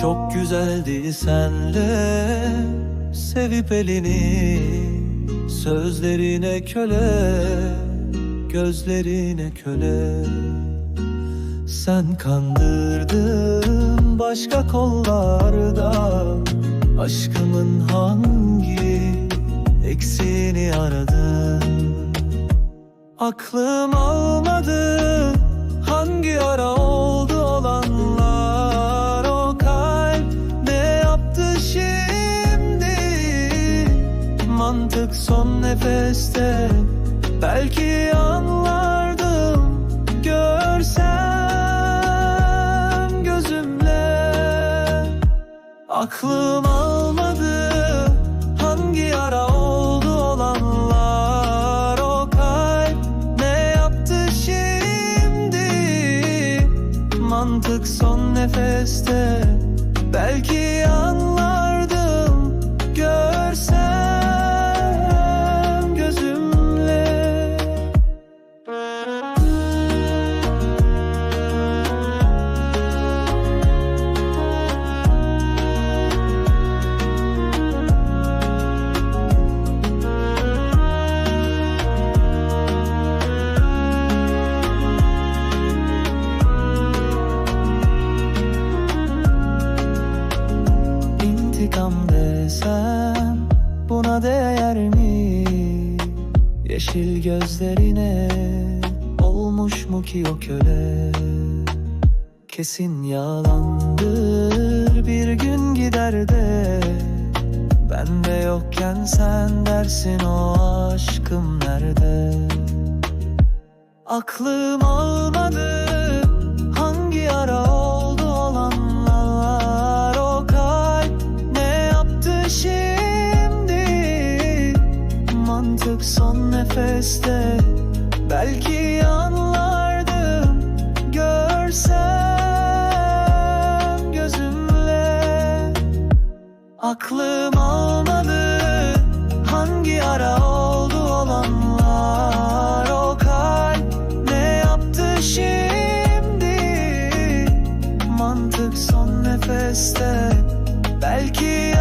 Çok güzeldi senle Sevip elini Sözlerine köle Gözlerine köle. Sen kandırdın başka kollarda Aşkımın hangi Aklım almadı. Hangi ara oldu olanlar? O kalp ne yaptı şimdi? Mantık son nefeste. Belki anlardım Görsem gözümle. Aklım Mantık son nefeste. Belki anlardım Görsem İntikam desem buna değer mi? Yeşil gözlerine olmuş mu ki o köle? Kesin yalandır bir gün gider de Ben de yokken sen dersin o aşkım nerede? Aklım almadı nefeste. Belki anlardım Görsem gözümle. Aklım almadı hangi ara oldu olanlar. O kalp ne yaptı şimdi? Mantık son nefeste. Belki